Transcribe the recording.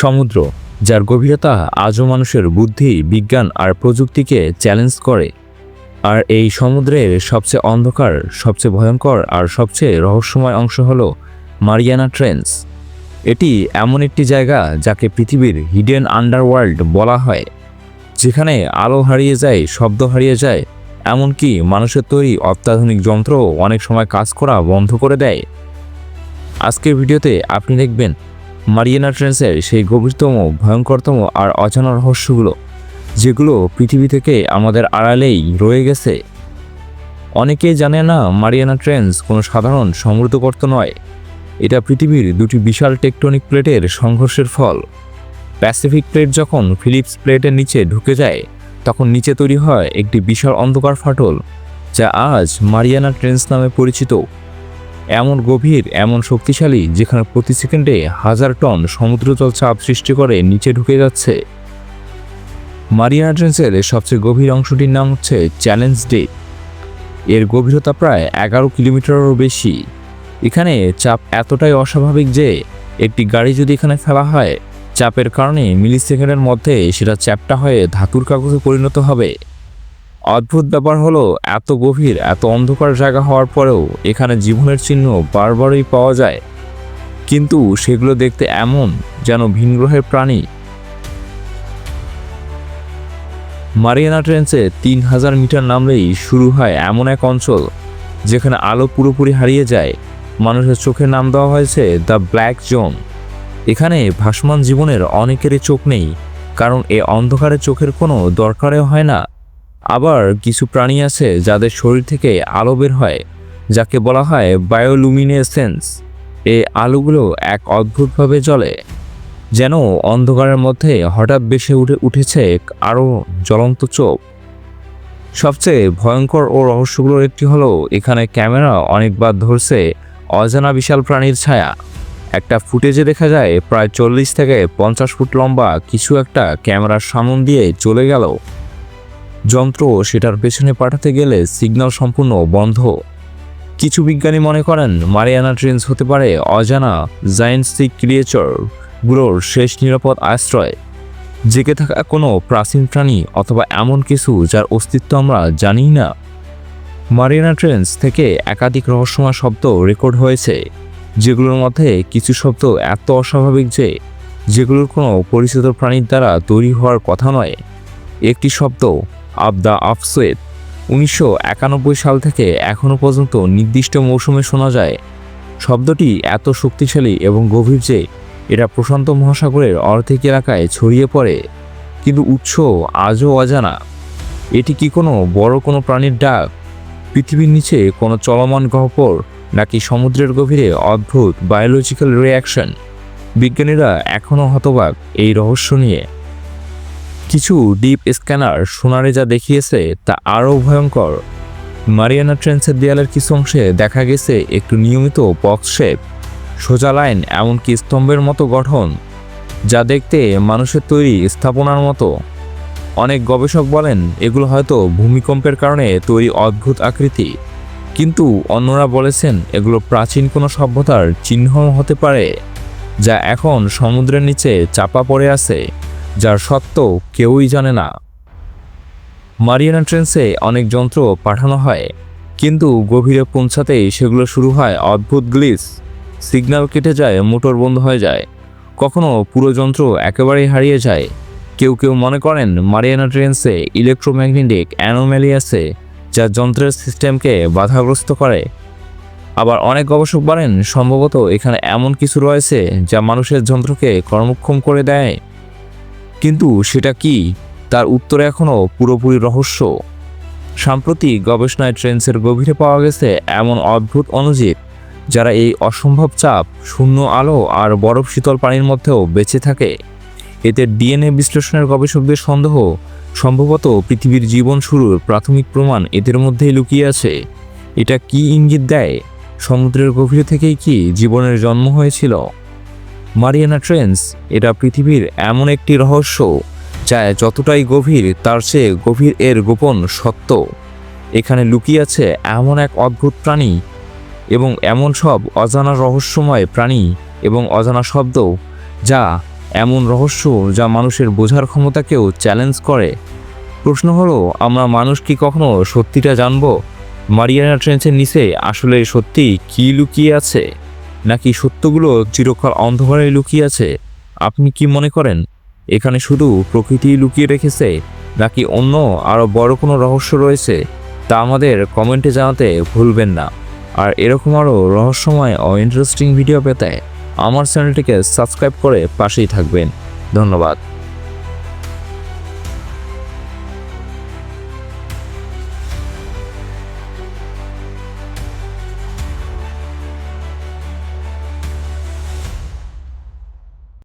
সমুদ্র, যার গভীরতা আজও মানুষের বুদ্ধি, বিজ্ঞান আর প্রযুক্তিকে চ্যালেঞ্জ করে। আর এই সমুদ্রের সবচেয়ে অন্ধকার, সবচেয়ে ভয়ঙ্কর আর সবচেয়ে রহস্যময় অংশ হল মারিয়ানা ট্রেন্স। এটি এমন একটি জায়গা যাকে পৃথিবীর হিডেন আন্ডারওয়ার্ল্ড বলা হয়, যেখানে আলো হারিয়ে যায়, শব্দ হারিয়ে যায়, এমনকি মানুষের তৈরি অত্যাধুনিক যন্ত্র অনেক সময় কাজ করা বন্ধ করে দেয়। আজকের ভিডিওতে আপনি দেখবেন মারিয়ানা ট্রেন্সের সেই গভীরতম, ভয়ঙ্করতম আর অজানা রহস্যগুলো, যেগুলো পৃথিবী থেকে আমাদের আড়ালেই রয়ে গেছে। অনেকেই জানে না মারিয়ানা ট্রেন্স কোনো সাধারণ সমুদ্রগর্ত নয়। এটা পৃথিবীর দুটি বিশাল টেকটনিক প্লেটের সংঘর্ষের ফল। প্যাসিফিক প্লেট যখন ফিলিপস প্লেটের নিচে ঢুকে যায়, তখন নিচে তৈরি হয় একটি বিশাল অন্ধকার ফাটল, যা আজ মারিয়ানা ট্রেন্স নামে পরিচিত। এমন গভীর, এমন শক্তিশালী যেখানে প্রতি সেকেন্ডে হাজার টন সমুদ্রজল চাপ সৃষ্টি করে নিচে ঢুকে যাচ্ছে। মারিয়ানা ট্রেন্সের সবচেয়ে গভীর অংশটির নাম হচ্ছে চ্যালেঞ্জ ডে। এর গভীরতা প্রায় এগারো কিলোমিটারেরও বেশি। এখানে চাপ এতটাই অস্বাভাবিক যে, একটি গাড়ি যদি এখানে ফেলা হয়, চাপের কারণে মিলি সেকেন্ডের মধ্যে সেটা চ্যাপটা হয়ে ধাতুর কাগজে পরিণত হবে। অদ্ভুত ব্যাপার হলো, এত গভীর, এত অন্ধকার জায়গা হওয়ার পরেও এখানে জীবনের চিহ্ন বারবারই পাওয়া যায়। কিন্তু সেগুলো দেখতে এমন যেন ভিনগ্রহের প্রাণী। মারিয়ানা ট্রেন্সে তিন হাজার মিটার নামলেই শুরু হয় এমন এক অঞ্চল, যেখানে আলো পুরোপুরি হারিয়ে যায়। মানুষের চোখে নাম দেওয়া হয়েছে দ্য ব্ল্যাক জোন। এখানে ভাসমান জীবনের অনেকেরই চোখ নেই, কারণ এ অন্ধকারে চোখের কোনো দরকারও হয় না। আবার কিছু প্রাণী আছে যাদের শরীর থেকে আলো বের হয়, যাকে বলা হয় বায়োলুমিনেসেন্স। এই আলোগুলো এক অদ্ভুতভাবে জ্বলে, যেন অন্ধকারের মধ্যে হঠাৎ বেশে উঠে, উঠেছে আরও জ্বলন্ত চোখ। সবচেয়ে ভয়ঙ্কর ও রহস্যগুলোর একটি হলো, এখানে ক্যামেরা অনেকবার ধরছে অজানা বিশাল প্রাণীর ছায়া। একটা ফুটেজে দেখা যায় প্রায় চল্লিশ থেকে পঞ্চাশ ফুট লম্বা কিছু একটা ক্যামেরার সামন দিয়ে চলে গেল। যন্ত্র সেটার পেছনে পাঠাতে গেলে সিগন্যাল সম্পূর্ণ বন্ধ। কিছু বিজ্ঞানী মনে করেন, মারিয়ানা ট্রেন্স হতে পারে অজানা জায়েন্টসিক ক্রিয়েচরগুলোর শেষ নিরাপদ আশ্রয়। জেগে থাকা কোনো প্রাচীন প্রাণী অথবা এমন কিছু যার অস্তিত্ব আমরা জানি না। মারিয়ানা ট্রেন্স থেকে একাধিক রহস্যময় শব্দ রেকর্ড হয়েছে, যেগুলোর মধ্যে কিছু শব্দ এত অস্বাভাবিক যে, যেগুলোর কোনো পরিচিত প্রাণীর দ্বারা তৈরি হওয়ার কথা নয়। একটি শব্দ আব দ্য আফসোয়েত উনিশশো সাল থেকে এখনও পর্যন্ত নির্দিষ্ট মৌসুমে শোনা যায়, শব্দটি এত শক্তিশালী এবং গভীর যে এটা প্রশান্ত মহাসাগরের অর্ধেক এলাকায় ছড়িয়ে পড়ে, কিন্তু উৎস আজও অজানা। এটি কি কোনো বড় কোনো প্রাণীর ডাক, পৃথিবীর নিচে কোনো চলমান গহ্বর, নাকি সমুদ্রের গভীরে অদ্ভুত বায়োলজিক্যাল রিয়াকশন বিজ্ঞানীরা এখনও হতবাক এই রহস্য নিয়ে। কিছু ডিপ স্ক্যানার সোনারে যা দেখিয়েছে তা আরও ভয়ঙ্কর। মারিয়ানা ট্রেন্সের দেয়ালের কিছু অংশে দেখা গেছে একটু নিয়মিত বক্স শেপ সোজা লাইন এমনকি স্তম্ভের মতো গঠন, যা দেখতে মানুষের তৈরি স্থাপনার মতো। অনেক গবেষক বলেন, এগুলো হয়তো ভূমিকম্পের কারণে তৈরি অদ্ভুত আকৃতি, কিন্তু অন্যরা বলেছেন এগুলো প্রাচীন কোনো সভ্যতার চিহ্ন হতে পারে, যা এখন সমুদ্রের নিচে চাপা পড়ে আছে। যার সত্য কেউই জানে না। মারিয়ানা ট্রেন্সে অনেক যন্ত্র পাঠানো হয়, কিন্তু গভীরে পৌঁছাতেই সেগুলো শুরু হয় অদ্ভুত গ্লিস সিগন্যাল কেটে যায়, মোটর বন্ধ হয়ে যায়। কখনো পুরো যন্ত্র একেবারেই হারিয়ে যায়। কেউ কেউ মনে করেন মারিয়ানা ট্রেন্সে ইলেকট্রোম্যাগনেটিক অ্যানোম্যালি আছে, যা যন্ত্রের সিস্টেমকে বাধাগ্রস্ত করে। আবার অনেক গবেষক বলেন, সম্ভবত এখানে এমন কিছু রয়েছে যা মানুষের যন্ত্রকে কর্মক্ষম করে দেয়। কিন্তু সেটা কি? তার উত্তরে এখনও পুরোপুরি রহস্য। সাম্প্রতিক গবেষণায় ট্রেন্সের গভীরে পাওয়া গেছে এমন অদ্ভুত অনুজীব যারা এই অসম্ভব চাপ, শূন্য আলো আর বরফ শীতল পানির মধ্যেও বেঁচে থাকে। এতে ডিএনএ বিশ্লেষণের গবেষকদের সন্দেহ, সম্ভবত পৃথিবীর জীবন শুরুর প্রাথমিক প্রমাণ এদের মধ্যেই লুকিয়ে আছে। এটা কি ইঙ্গিত দেয়? সমুদ্রের গভীরে থেকেই কি জীবনের জন্ম হয়েছিল? মারিয়ানা ট্রেন্স, এটা পৃথিবীর এমন একটি রহস্য যা যতটাই গভীর, তার চেয়ে গভীর এর গোপন সত্য। এখানে লুকিয়ে আছে এমন এক অদ্ভুত প্রাণী এবং এমন সব অজানা রহস্যময় প্রাণী এবং অজানা শব্দ যা এমন রহস্য যা মানুষের বোঝার ক্ষমতাকেও চ্যালেঞ্জ করে। প্রশ্ন হলো, আমরা মানুষ কি কখনো সত্যিটা জানব? মারিয়ানা ট্রেন্সের নিচে আসলে সত্যি কি লুকিয়ে আছে? নাকি সত্যগুলো চিরকাল অন্ধকারে লুকিয়ে আছে? আপনি কি মনে করেন, এখানে শুধু প্রকৃতি লুকিয়ে রেখেছে, নাকি অন্য আরও বড় কোনো রহস্য রয়েছে? তা আমাদের কমেন্টে জানাতে ভুলবেন না। আর এরকম আরও রহস্যময় ও ইন্টারেস্টিং ভিডিও পেতে আমার চ্যানেলটিকে সাবস্ক্রাইব করে পাশেই থাকবেন। ধন্যবাদ।